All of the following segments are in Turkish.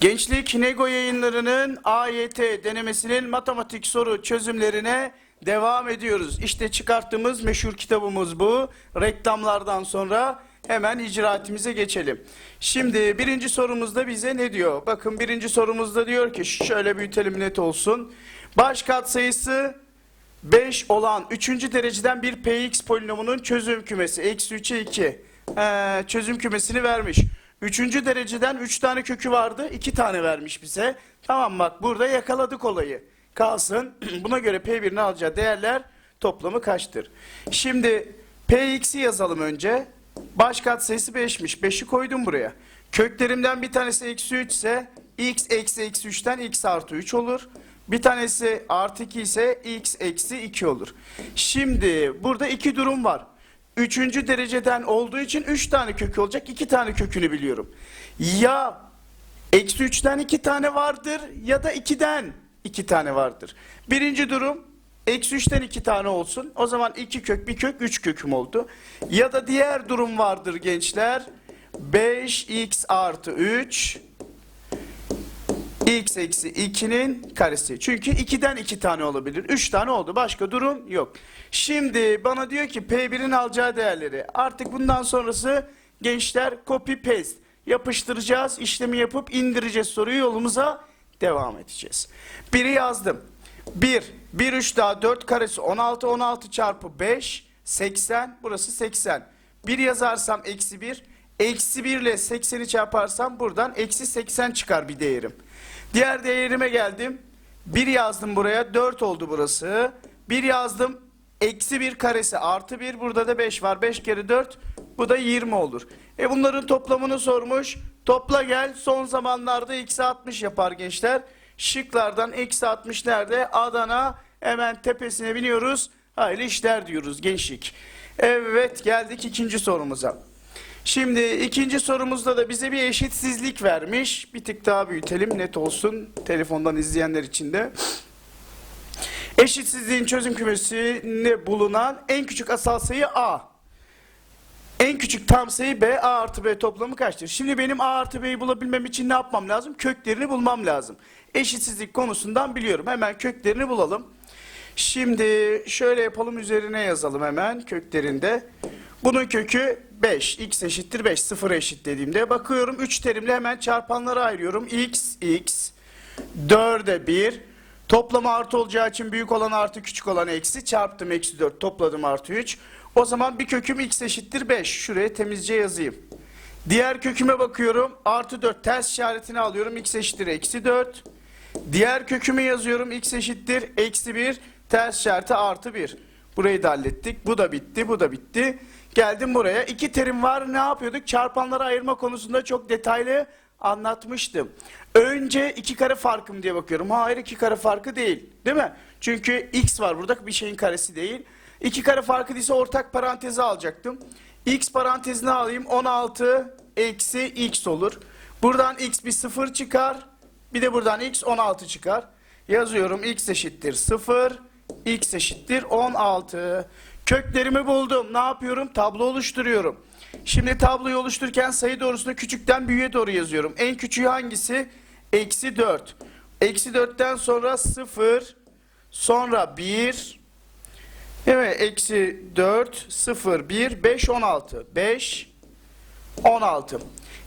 Gençlik Nego yayınlarının AYT denemesinin matematik soru çözümlerine devam ediyoruz. İşte çıkarttığımız meşhur kitabımız bu. Reklamlardan sonra hemen icraatimize geçelim. Şimdi birinci sorumuzda bize ne diyor? Bakın birinci sorumuzda diyor ki şöyle büyütelim net olsun. Baş katsayısı 5 olan 3. dereceden bir px polinomunun çözüm kümesi eksi 3'e 2 Ee, çözüm kümesini vermiş. 3. dereceden 3 tane kökü vardı 2 tane vermiş bize. Tamam bak burada yakaladık olayı. Kalsın buna göre P1'in alacağı değerler toplamı kaçtır? Şimdi Px'i yazalım önce. Baş katsayısı 5'miş. 5'i koydum buraya. Köklerimden bir tanesi eksi 3 ise x eksi eksi 3'ten x artı 3 olur. Bir tanesi artı 2 ise x eksi 2 olur. Şimdi burada iki durum var. Üçüncü dereceden olduğu için 3 tane kökü olacak. 2 tane kökünü biliyorum. Ya eksi 3'ten 2 tane vardır ya da 2'den 2 tane vardır. Birinci durum eksi 3'ten 2 tane olsun. O zaman 2 kök bir kök 3 köküm oldu. Ya da diğer durum vardır gençler. 5x artı 3 x eksi 2'nin karesi. Çünkü 2'den 2 tane olabilir. 3 tane oldu. Başka durum yok. Şimdi bana diyor ki P1'in alacağı değerleri. Artık bundan sonrası gençler copy paste. Yapıştıracağız, işlemi yapıp indireceğiz soruyu yolumuza devam edeceğiz. 1'i yazdım. 1, 1 3 daha 4 karesi 16, 16 çarpı 5, 80. Burası 80. 1 yazarsam eksi 1. Eksi 1 ile 80'i çarparsam buradan eksi 80 çıkar bir değerim. Diğer değerime geldim. 1 yazdım buraya 4 oldu burası. 1 yazdım eksi 1 karesi artı 1 burada da 5 var. 5 kere 4 bu da 20 olur. E bunların toplamını sormuş. Topla gel son zamanlarda eksi 60 yapar gençler. Şıklardan eksi 60 nerede? Adana hemen tepesine biniyoruz. Hayırlı işler diyoruz gençlik. Evet geldik ikinci sorumuza. Şimdi ikinci sorumuzda da bize bir eşitsizlik vermiş. Bir tık daha büyütelim net olsun telefondan izleyenler için de. Eşitsizliğin çözüm kümesinde bulunan en küçük asal sayı A. En küçük tam sayı B, A artı B toplamı kaçtır? Şimdi benim A artı B'yi bulabilmem için ne yapmam lazım? Köklerini bulmam lazım. Eşitsizlik konusundan biliyorum. Hemen köklerini bulalım. Şimdi şöyle yapalım üzerine yazalım hemen köklerinde. Bunun kökü 5. X eşittir 5. 0 eşit dediğimde bakıyorum 3 terimle hemen çarpanlara ayırıyorum. X, X, 4'e 1. Toplamı artı olacağı için büyük olan artı küçük olan eksi. Çarptım eksi 4 topladım artı 3. O zaman bir köküm x eşittir 5. Şuraya temizce yazayım. Diğer köküme bakıyorum. Artı 4 ters işaretini alıyorum. x eşittir eksi 4. Diğer kökümü yazıyorum. x eşittir eksi 1. Ters işareti artı 1. Burayı da hallettik. Bu da bitti. Bu da bitti. Geldim buraya. İki terim var. Ne yapıyorduk? Çarpanları ayırma konusunda çok detaylı anlatmıştım. Önce iki kare farkım diye bakıyorum. Hayır iki kare farkı değil. Değil mi? Çünkü x var burada bir şeyin karesi değil. İki kare farkı değilse ortak parantezi alacaktım. x parantezini alayım 16 eksi x olur. Buradan x bir sıfır çıkar. Bir de buradan x 16 çıkar. Yazıyorum x eşittir 0, x eşittir 16. Köklerimi buldum. Ne yapıyorum? Tablo oluşturuyorum. Şimdi tabloyu oluştururken sayı doğrusunu küçükten büyüğe doğru yazıyorum. En küçüğü hangisi? Eksi 4. Eksi 4'ten sonra 0, sonra 1, evet eksi 4, 0, 1, 5, 16. 5, 16.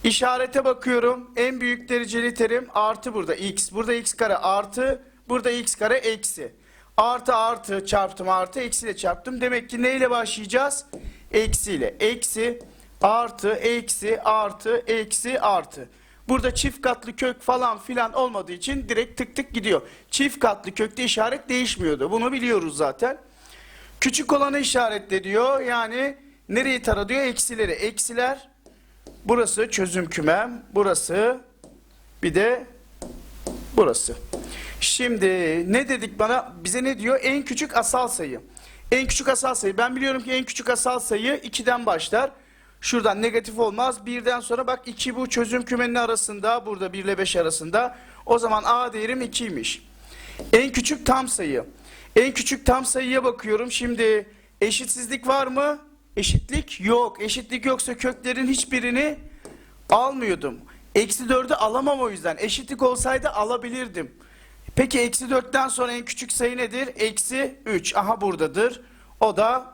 İşarete bakıyorum. En büyük dereceli terim artı burada x. Burada x kare artı, burada x kare eksi. Artı artı çarptım artı eksiyle çarptım. Demek ki neyle başlayacağız? Eksiyle. Eksi artı eksi artı eksi artı. Burada çift katlı kök falan filan olmadığı için direkt tık tık gidiyor. Çift katlı kökte işaret değişmiyordu. Bunu biliyoruz zaten. Küçük olanı işaretle diyor. Yani nereyi tara diyor? Eksileri. Eksiler. Burası çözüm kümem. Burası bir de burası. Şimdi ne dedik bana? Bize ne diyor? En küçük asal sayı. En küçük asal sayı. Ben biliyorum ki en küçük asal sayı 2'den başlar. Şuradan negatif olmaz. Birden sonra bak 2 bu çözüm kümenin arasında. Burada 1 ile 5 arasında. O zaman A değerim 2'ymiş. En küçük tam sayı. En küçük tam sayıya bakıyorum. Şimdi eşitsizlik var mı? Eşitlik yok. Eşitlik yoksa köklerin hiçbirini almıyordum. Eksi 4'ü alamam o yüzden. Eşitlik olsaydı alabilirdim. Peki eksi 4'ten sonra en küçük sayı nedir? Eksi 3. Aha buradadır. O da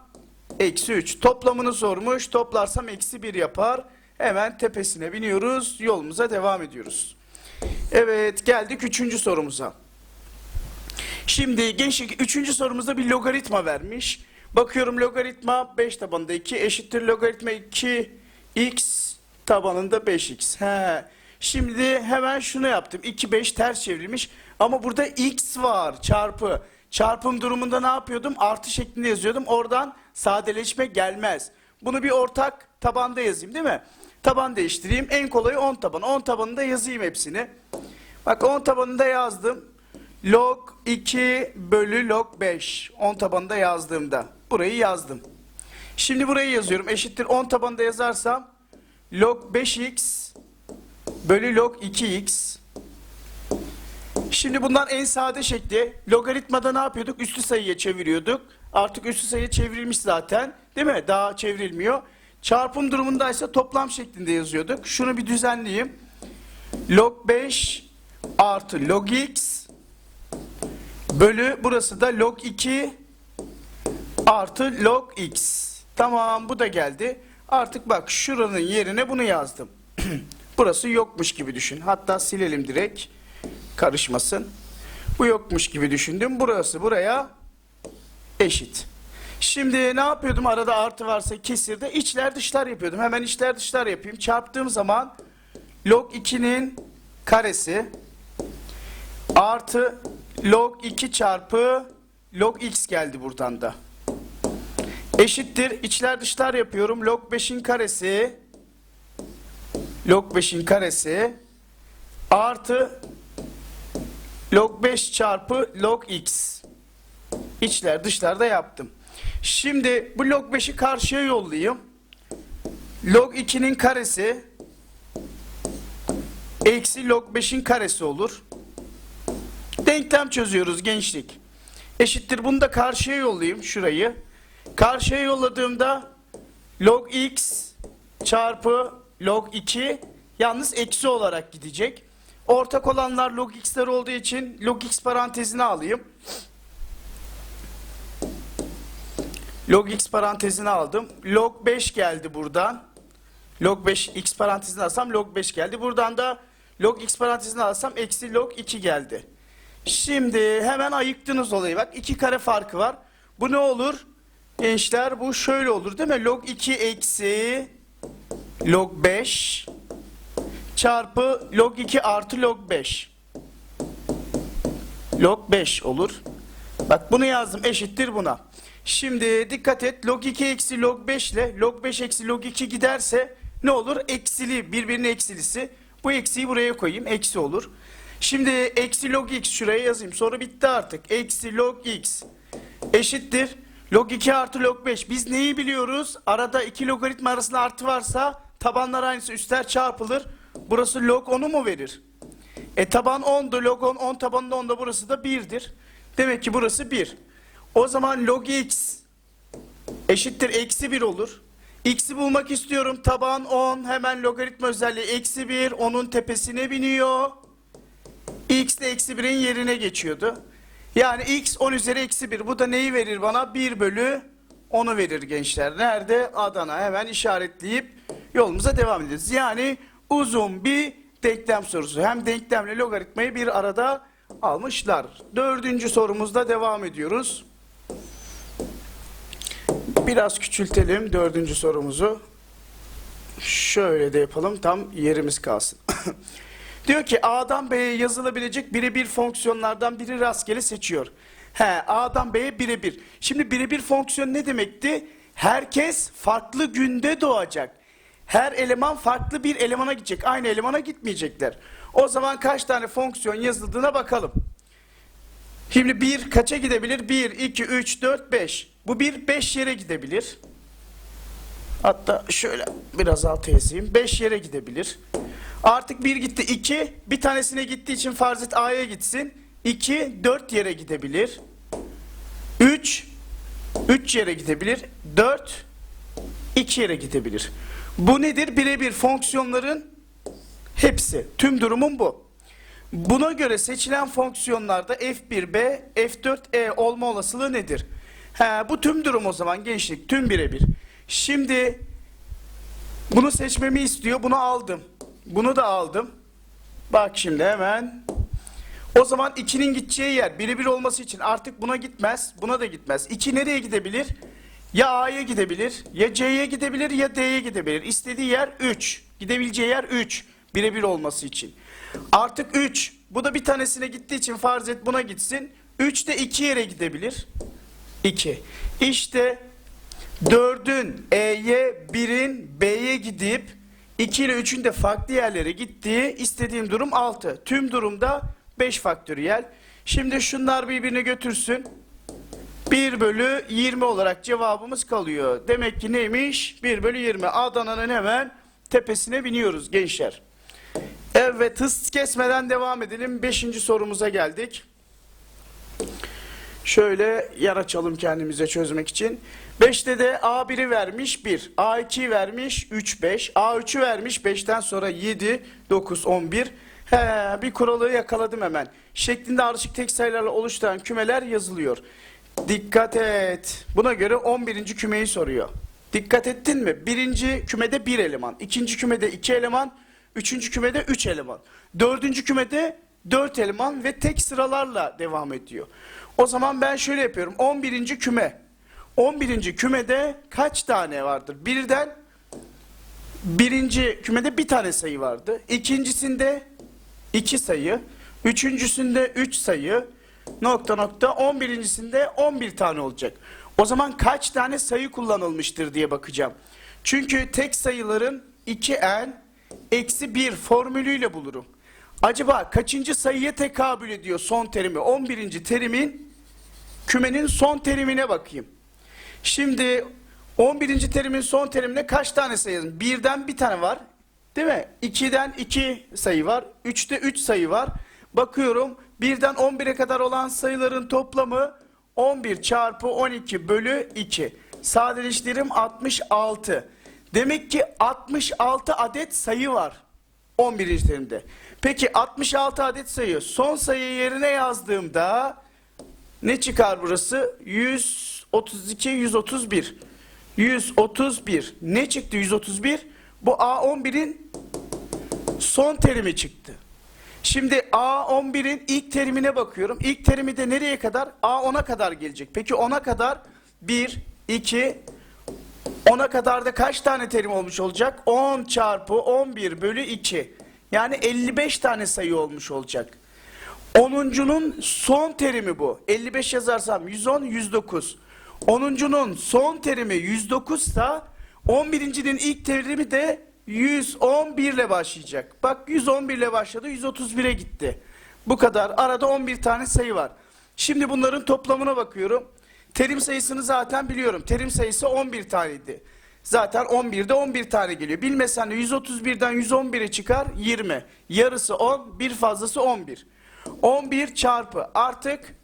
eksi 3. Toplamını sormuş. Toplarsam eksi 1 yapar. Hemen tepesine biniyoruz. Yolumuza devam ediyoruz. Evet geldik üçüncü sorumuza. Şimdi gençlik üçüncü sorumuzda bir logaritma vermiş. Bakıyorum logaritma 5 tabanında 2 eşittir logaritma 2 x tabanında 5x. He. Şimdi hemen şunu yaptım. 2 5 ters çevrilmiş ama burada x var çarpı. Çarpım durumunda ne yapıyordum? Artı şeklinde yazıyordum. Oradan sadeleşme gelmez. Bunu bir ortak tabanda yazayım değil mi? Taban değiştireyim. En kolayı 10 taban. 10 tabanında yazayım hepsini. Bak 10 tabanında yazdım. Log 2 bölü log 5. 10 tabanında yazdığımda. Burayı yazdım. Şimdi burayı yazıyorum. Eşittir 10 tabanında yazarsam log 5x bölü log 2x. Şimdi bundan en sade şekli logaritmada ne yapıyorduk? Üslü sayıya çeviriyorduk. Artık üslü sayı çevrilmiş zaten. Değil mi? Daha çevrilmiyor. Çarpım durumundaysa toplam şeklinde yazıyorduk. Şunu bir düzenleyeyim. Log 5 artı log x bölü burası da log 2 artı log x. Tamam bu da geldi. Artık bak şuranın yerine bunu yazdım. burası yokmuş gibi düşün. Hatta silelim direkt. Karışmasın. Bu yokmuş gibi düşündüm. Burası buraya eşit. Şimdi ne yapıyordum? Arada artı varsa kesirde içler dışlar yapıyordum. Hemen içler dışlar yapayım. Çarptığım zaman log 2'nin karesi artı log 2 çarpı log x geldi buradan da. Eşittir. İçler dışlar yapıyorum. Log 5'in karesi log 5'in karesi artı log 5 çarpı log x. İçler dışlar da yaptım. Şimdi bu log 5'i karşıya yollayayım. Log 2'nin karesi eksi log 5'in karesi olur. Denklem çözüyoruz gençlik. Eşittir bunu da karşıya yollayayım şurayı. Karşıya yolladığımda log x çarpı log 2 yalnız eksi olarak gidecek. Ortak olanlar log x'ler olduğu için log x parantezine alayım. Log x parantezine aldım. Log 5 geldi buradan. Log 5 x parantezine alsam log 5 geldi. Buradan da log x parantezine alsam eksi log 2 geldi. Şimdi hemen ayıktınız olayı. Bak iki kare farkı var. Bu ne olur? Gençler bu şöyle olur değil mi? Log 2 eksi log 5 çarpı log 2 artı log 5. Log 5 olur. Bak bunu yazdım eşittir buna. Şimdi dikkat et log 2 eksi log 5 ile log 5 eksi log 2 giderse ne olur? Eksili birbirinin eksilisi. Bu eksiyi buraya koyayım eksi olur. Şimdi eksi log x şuraya yazayım. Soru bitti artık. Eksi log x eşittir. Log 2 artı log 5. Biz neyi biliyoruz? Arada iki logaritma arasında artı varsa tabanlar aynısı üstler çarpılır. Burası log 10'u mu verir? E taban 10'du. Log 10, 10 tabanında 10'da burası da 1'dir. Demek ki burası 1. O zaman log x eşittir eksi 1 olur. X'i bulmak istiyorum. Taban 10 hemen logaritma özelliği eksi 1. Onun tepesine biniyor. X de eksi 1'in yerine geçiyordu. Yani x 10 üzeri eksi 1. Bu da neyi verir bana? 1 bölü 10'u verir gençler. Nerede? Adana. Hemen işaretleyip yolumuza devam edeceğiz. Yani uzun bir denklem sorusu. Hem denklemle logaritmayı bir arada almışlar. Dördüncü sorumuzda devam ediyoruz. Biraz küçültelim dördüncü sorumuzu. Şöyle de yapalım tam yerimiz kalsın. Diyor ki A'dan B'ye yazılabilecek birebir fonksiyonlardan biri rastgele seçiyor. He, A'dan B'ye birebir. Şimdi birebir fonksiyon ne demekti? Herkes farklı günde doğacak. Her eleman farklı bir elemana gidecek. Aynı elemana gitmeyecekler. O zaman kaç tane fonksiyon yazıldığına bakalım. Şimdi 1 kaça gidebilir? 1, 2, 3, 4, 5. Bu bir 5 yere gidebilir. Hatta şöyle biraz alta yazayım. 5 yere gidebilir. Artık 1 gitti 2. Bir tanesine gittiği için farz et A'ya gitsin. 2, 4 yere gidebilir. 3, 3 yere gidebilir. 4, 2 yere gidebilir. Bu nedir? Birebir fonksiyonların Hepsi. Tüm durumum bu. Buna göre seçilen fonksiyonlarda F1B, F4E olma olasılığı nedir? He, bu tüm durum o zaman gençlik. Tüm birebir. Şimdi bunu seçmemi istiyor. Bunu aldım. Bunu da aldım. Bak şimdi hemen. O zaman 2'nin gideceği yer birebir olması için artık buna gitmez. Buna da gitmez. 2 nereye gidebilir? Ya A'ya gidebilir, ya C'ye gidebilir, ya D'ye gidebilir. İstediği yer 3. Gidebileceği yer 3. Birebir olması için. Artık 3. Bu da bir tanesine gittiği için farz et buna gitsin. 3 de 2 yere gidebilir. 2. İşte 4'ün E'ye, 1'in B'ye gidip 2 ile 3'ün de farklı yerlere gittiği istediğim durum 6. Tüm durumda 5 faktöriyel. Şimdi şunlar birbirini götürsün. 1 bölü 20 olarak cevabımız kalıyor. Demek ki neymiş? 1 bölü 20. Adana'nın hemen tepesine biniyoruz gençler. Evet hız kesmeden devam edelim. 5. sorumuza geldik. Şöyle yer açalım kendimize çözmek için. 5'te de A1'i vermiş 1, A2'yi vermiş 3, 5, A3'ü vermiş 5'ten sonra 7, 9, 11. He, bir kuralı yakaladım hemen. Şeklinde ardışık tek sayılarla oluşturan kümeler yazılıyor. Dikkat et. Buna göre 11. kümeyi soruyor. Dikkat ettin mi? Birinci kümede bir eleman, ikinci kümede iki eleman, üçüncü kümede üç eleman, dördüncü kümede dört eleman ve tek sıralarla devam ediyor. O zaman ben şöyle yapıyorum. 11. küme. 11. kümede kaç tane vardır? Birden birinci kümede bir tane sayı vardı. İkincisinde iki sayı. Üçüncüsünde üç sayı. Nokta nokta. On birincisinde on tane olacak. O zaman kaç tane sayı kullanılmıştır diye bakacağım. Çünkü tek sayıların 2n eksi 1 formülüyle bulurum. Acaba kaçıncı sayıya tekabül ediyor son terimi? 11. terimin kümenin son terimine bakayım. Şimdi 11. terimin son terimine kaç tane sayı? Birden bir tane var. Değil mi? 2'den 2 sayı var. 3'te 3 sayı var. Bakıyorum birden 11'e kadar olan sayıların toplamı 11 çarpı 12 bölü 2. Sadeleştirim 66. Demek ki 66 adet sayı var 11. terimde. Peki 66 adet sayı son sayı yerine yazdığımda ne çıkar burası? 132, 131. 131. Ne çıktı 131? Bu A11'in son terimi çıktı. Şimdi A11'in ilk terimine bakıyorum. İlk terimi de nereye kadar? A10'a kadar gelecek. Peki 10'a kadar 1, 2, 10'a kadar da kaç tane terim olmuş olacak? 10 çarpı 11 bölü 2. Yani 55 tane sayı olmuş olacak. 10'uncunun son terimi bu. 55 yazarsam 110, 109. 10'uncunun son terimi 109 sa 11.'nin ilk terimi de 111 ile başlayacak. Bak 111 ile başladı 131'e gitti. Bu kadar. Arada 11 tane sayı var. Şimdi bunların toplamına bakıyorum. Terim sayısını zaten biliyorum. Terim sayısı 11 taneydi. Zaten 11'de 11 tane geliyor. Bilmesen de 131'den 111'e çıkar 20. Yarısı 10, bir fazlası 11. 11 çarpı artık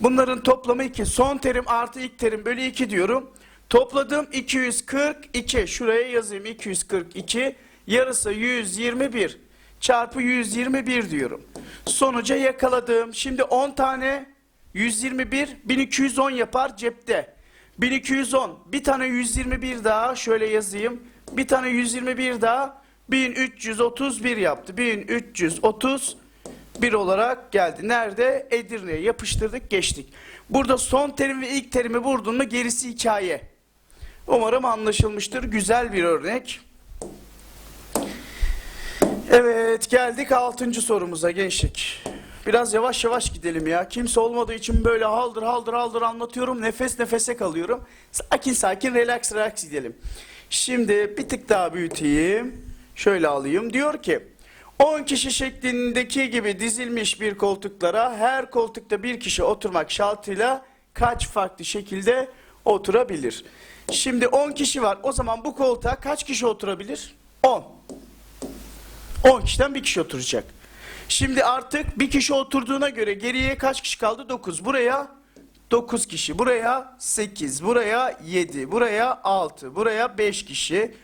bunların toplamı 2. Son terim artı ilk terim bölü 2 diyorum. Topladım 242. Şuraya yazayım 242. Yarısı 121 çarpı 121 diyorum. Sonuca yakaladım. Şimdi 10 tane 121 1210 yapar cepte. 1210 bir tane 121 daha şöyle yazayım. Bir tane 121 daha 1331 yaptı. 1331 olarak geldi. Nerede? Edirne'ye yapıştırdık geçtik. Burada son terim ve ilk terimi vurdun mu gerisi hikaye. Umarım anlaşılmıştır. Güzel bir örnek. Evet geldik 6. sorumuza gençlik. Biraz yavaş yavaş gidelim ya. Kimse olmadığı için böyle haldır haldır haldır anlatıyorum. Nefes nefese kalıyorum. Sakin sakin relax relax gidelim. Şimdi bir tık daha büyüteyim. Şöyle alayım. Diyor ki 10 kişi şeklindeki gibi dizilmiş bir koltuklara her koltukta bir kişi oturmak şartıyla kaç farklı şekilde oturabilir? Şimdi 10 kişi var. O zaman bu koltuğa kaç kişi oturabilir? 10. 10 kişiden bir kişi oturacak. Şimdi artık bir kişi oturduğuna göre geriye kaç kişi kaldı? 9. Buraya 9 kişi. Buraya 8. Buraya 7. Buraya 6. Buraya 5 kişi.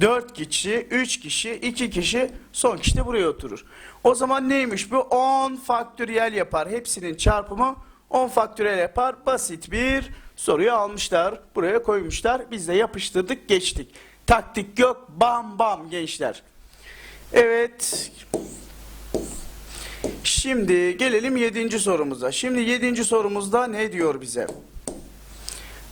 4 kişi, 3 kişi, 2 kişi, son kişi de buraya oturur. O zaman neymiş bu? 10 faktöriyel yapar. Hepsinin çarpımı 10 faktöriyel yapar. Basit bir soruyu almışlar. Buraya koymuşlar. Biz de yapıştırdık, geçtik. Taktik yok. Bam bam gençler. Evet. Şimdi gelelim 7. sorumuza. Şimdi 7. sorumuzda ne diyor bize?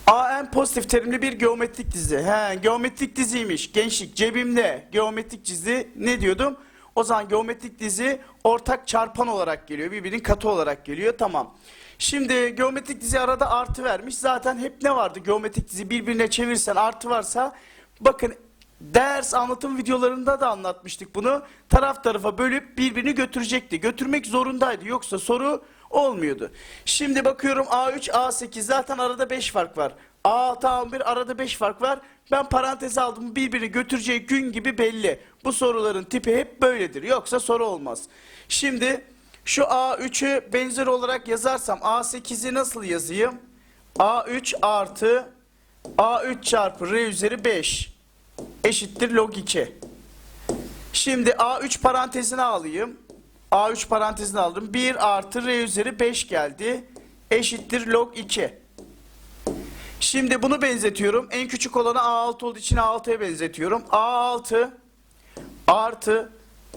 AN pozitif terimli bir geometrik dizi. He, geometrik diziymiş. Gençlik cebimde geometrik dizi ne diyordum? O zaman geometrik dizi ortak çarpan olarak geliyor. Birbirinin katı olarak geliyor. Tamam. Şimdi geometrik dizi arada artı vermiş. Zaten hep ne vardı? Geometrik dizi birbirine çevirsen artı varsa bakın ders anlatım videolarında da anlatmıştık bunu. Taraf tarafa bölüp birbirini götürecekti. Götürmek zorundaydı. Yoksa soru olmuyordu. Şimdi bakıyorum A3, A8 zaten arada 5 fark var. A6, A11 arada 5 fark var. Ben parantez aldım birbirini götüreceği gün gibi belli. Bu soruların tipi hep böyledir. Yoksa soru olmaz. Şimdi şu A3'ü benzer olarak yazarsam A8'i nasıl yazayım? A3 artı A3 çarpı R üzeri 5 eşittir log 2. Şimdi A3 parantezine alayım. A3 parantezine aldım. 1 artı R üzeri 5 geldi. Eşittir log 2. Şimdi bunu benzetiyorum. En küçük olanı A6 olduğu için A6'ya benzetiyorum. A6 artı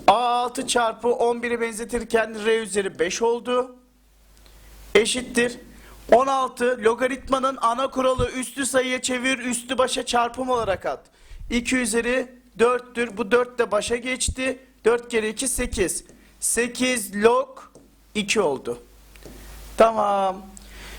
A6 çarpı 11'i benzetirken R üzeri 5 oldu. Eşittir. 16 logaritmanın ana kuralı üstü sayıya çevir üstü başa çarpım olarak at. 2 üzeri 4'tür. Bu 4 de başa geçti. 4 kere 2 8. 8 log 2 oldu. Tamam.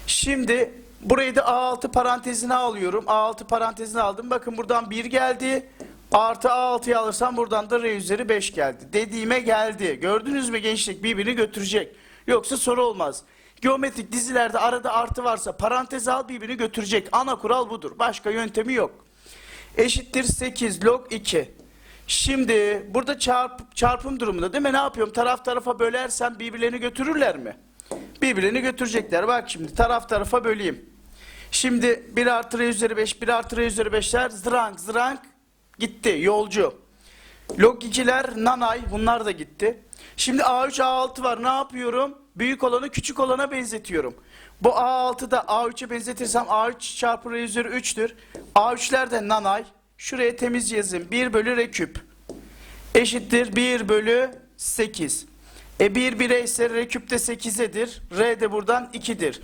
Şimdi burayı da A6 parantezine alıyorum. A6 parantezine aldım. Bakın buradan 1 geldi. Artı A6'yı alırsam buradan da R üzeri 5 geldi. Dediğime geldi. Gördünüz mü gençlik birbirini götürecek. Yoksa soru olmaz. Geometrik dizilerde arada artı varsa parantez al birbirini götürecek. Ana kural budur. Başka yöntemi yok. Eşittir 8 log 2. Şimdi burada çarp, çarpım durumunda değil mi? Ne yapıyorum? Taraf tarafa bölersem birbirlerini götürürler mi? Birbirlerini götürecekler. Bak şimdi taraf tarafa böleyim. Şimdi 1 artı r üzeri 5, 1 artı r üzeri 5'ler zrank zrank gitti yolcu. Log 2'ler nanay bunlar da gitti. Şimdi A3 A6 var ne yapıyorum? Büyük olanı küçük olana benzetiyorum. Bu A6'da A3'e benzetirsem A3 çarpı R üzeri 3'tür. A3'ler de nanay. Şuraya temiz yazayım. 1 bölü R küp. Eşittir 1 bölü 8. E 1 1'e ise R küp de 8'edir. R de buradan 2'dir.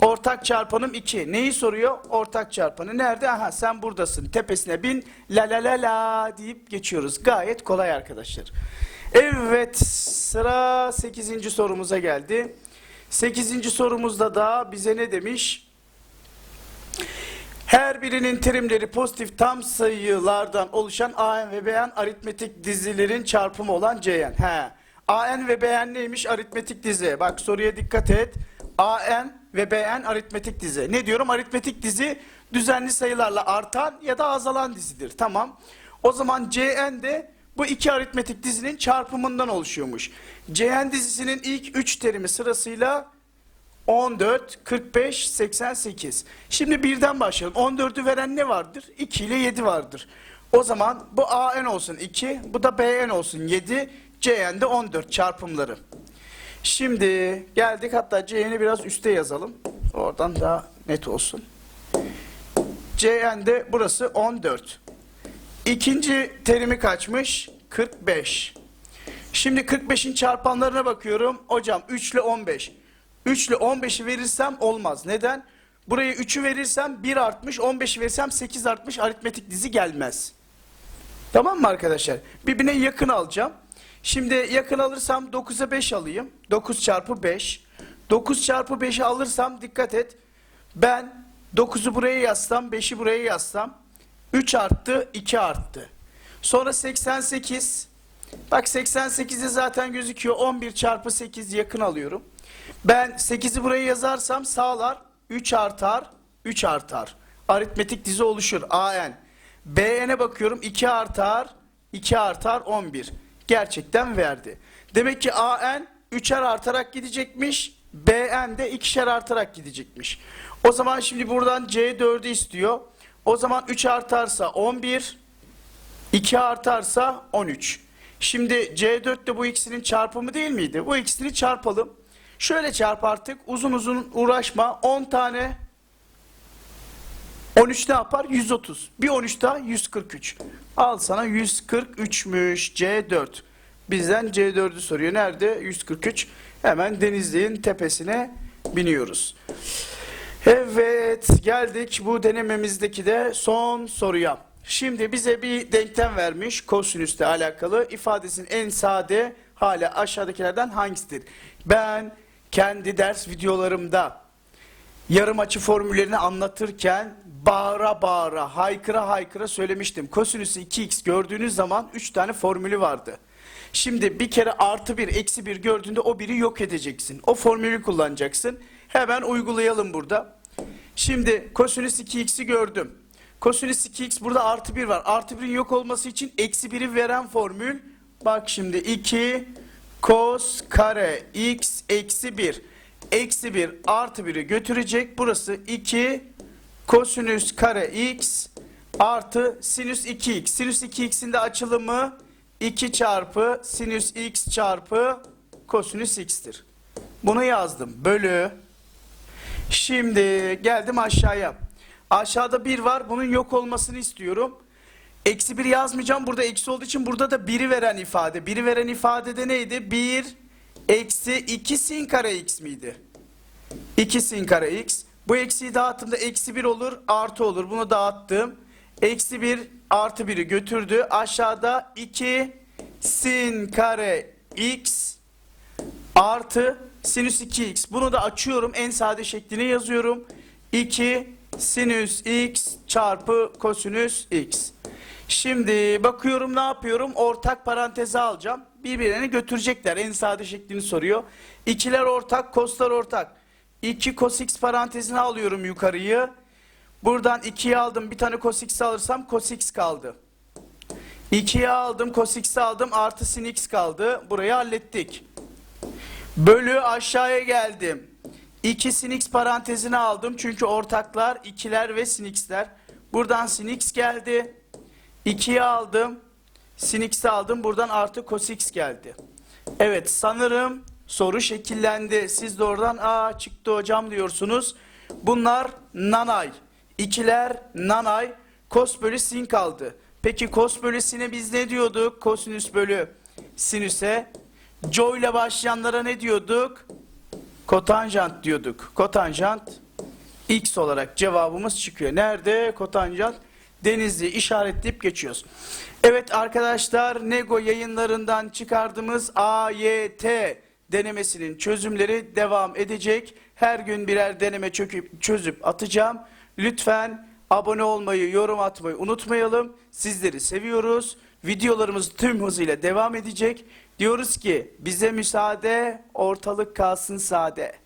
Ortak çarpanım 2. Neyi soruyor? Ortak çarpanı. Nerede? Aha sen buradasın. Tepesine bin. La la la la deyip geçiyoruz. Gayet kolay arkadaşlar. Evet sıra 8. sorumuza geldi. 8. sorumuzda da bize ne demiş? Her birinin terimleri pozitif tam sayılardan oluşan AN ve BN aritmetik dizilerin çarpımı olan CN. He. AN ve BN neymiş? Aritmetik dizi. Bak soruya dikkat et. AN ve BN aritmetik dizi. Ne diyorum? Aritmetik dizi düzenli sayılarla artan ya da azalan dizidir. Tamam. O zaman CN de bu iki aritmetik dizinin çarpımından oluşuyormuş. CN dizisinin ilk 3 terimi sırasıyla 14, 45, 88. Şimdi birden başlayalım. 14'ü veren ne vardır? 2 ile 7 vardır. O zaman bu AN olsun 2, bu da BN olsun 7, CN de 14 çarpımları. Şimdi geldik hatta CN'i biraz üste yazalım. Oradan daha net olsun. CN'de burası 14. İkinci terimi kaçmış? 45. Şimdi 45'in çarpanlarına bakıyorum. Hocam 3 ile 15. 3 ile 15'i verirsem olmaz. Neden? Buraya 3'ü verirsem 1 artmış, 15'i verirsem 8 artmış aritmetik dizi gelmez. Tamam mı arkadaşlar? Birbirine yakın alacağım. Şimdi yakın alırsam 9'a 5 alayım. 9 çarpı 5. 9 çarpı 5'i alırsam dikkat et. Ben 9'u buraya yazsam, 5'i buraya yazsam 3 arttı, 2 arttı. Sonra 88. Bak 88'de zaten gözüküyor. 11 çarpı 8 yakın alıyorum. Ben 8'i buraya yazarsam sağlar 3 artar, 3 artar. Aritmetik dizi oluşur. AN. BN'e bakıyorum 2 artar, 2 artar 11. Gerçekten verdi. Demek ki AN 3'er artarak gidecekmiş. BN de 2'şer artarak gidecekmiş. O zaman şimdi buradan C4'ü istiyor. O zaman 3 artarsa 11, 2 artarsa 13. Şimdi C4 de bu ikisinin çarpımı değil miydi? Bu ikisini çarpalım. Şöyle çarp artık. Uzun uzun uğraşma. 10 tane 13 ne yapar? 130. Bir 13 daha 143. Al sana 143'müş C4. Bizden C4'ü soruyor. Nerede? 143. Hemen Denizli'nin tepesine biniyoruz. Evet geldik bu denememizdeki de son soruya. Şimdi bize bir denklem vermiş kosinüsle alakalı ifadesinin en sade hali aşağıdakilerden hangisidir? Ben kendi ders videolarımda yarım açı formüllerini anlatırken bağıra bağıra haykıra haykıra söylemiştim. Kosinüsü 2x gördüğünüz zaman 3 tane formülü vardı. Şimdi bir kere artı 1 eksi 1 gördüğünde o biri yok edeceksin. O formülü kullanacaksın. Hemen uygulayalım burada. Şimdi kosinüs 2x'i gördüm. Kosinüs 2x burada artı 1 var. Artı 1'in yok olması için eksi 1'i veren formül. Bak şimdi 2 cos kare x eksi 1. Eksi 1 artı 1'i götürecek. Burası 2 kosinüs kare x artı sinüs 2x. Sinüs 2x'in de açılımı 2 çarpı sinüs x çarpı kosinüs x'tir. Bunu yazdım. Bölü. Şimdi geldim aşağıya. Aşağıda 1 var. Bunun yok olmasını istiyorum. Eksi 1 yazmayacağım. Burada eksi olduğu için burada da 1'i veren ifade. 1'i veren ifadede neydi? 1 eksi 2 sin kare x miydi? 2 sin kare x. Bu eksiyi dağıttığımda eksi 1 olur artı olur. Bunu dağıttım. Eksi 1 artı 1'i götürdü. Aşağıda 2 sin kare x artı sinüs 2x. Bunu da açıyorum. En sade şeklini yazıyorum. 2 sinüs x çarpı kosinüs x. Şimdi bakıyorum ne yapıyorum? Ortak paranteze alacağım. Birbirlerini götürecekler. En sade şeklini soruyor. İkiler ortak, koslar ortak. 2 cos x parantezine alıyorum yukarıyı. Buradan 2'yi aldım. Bir tane cos x alırsam cos x kaldı. 2'yi aldım, cos x'i aldım. Artı sin x kaldı. Burayı hallettik. Bölü aşağıya geldim. 2 sin x parantezine aldım. Çünkü ortaklar ikiler ve sin x'ler. Buradan sin x geldi. 2'yi aldım. Sin x'i aldım. Buradan artı cos x geldi. Evet sanırım soru şekillendi. Siz de oradan aa çıktı hocam diyorsunuz. Bunlar nanay. İkiler nanay. Kos bölü sin kaldı. Peki kos bölü sine biz ne diyorduk? Kosinüs bölü sinüse. Co ile başlayanlara ne diyorduk? Kotanjant diyorduk. Kotanjant x olarak cevabımız çıkıyor. Nerede? Kotanjant Denizli işaretleyip geçiyoruz. Evet arkadaşlar Nego yayınlarından çıkardığımız AYT denemesinin çözümleri devam edecek. Her gün birer deneme çöküp, çözüp atacağım. Lütfen abone olmayı, yorum atmayı unutmayalım. Sizleri seviyoruz. Videolarımız tüm hızıyla devam edecek. Diyoruz ki bize müsaade, ortalık kalsın sade.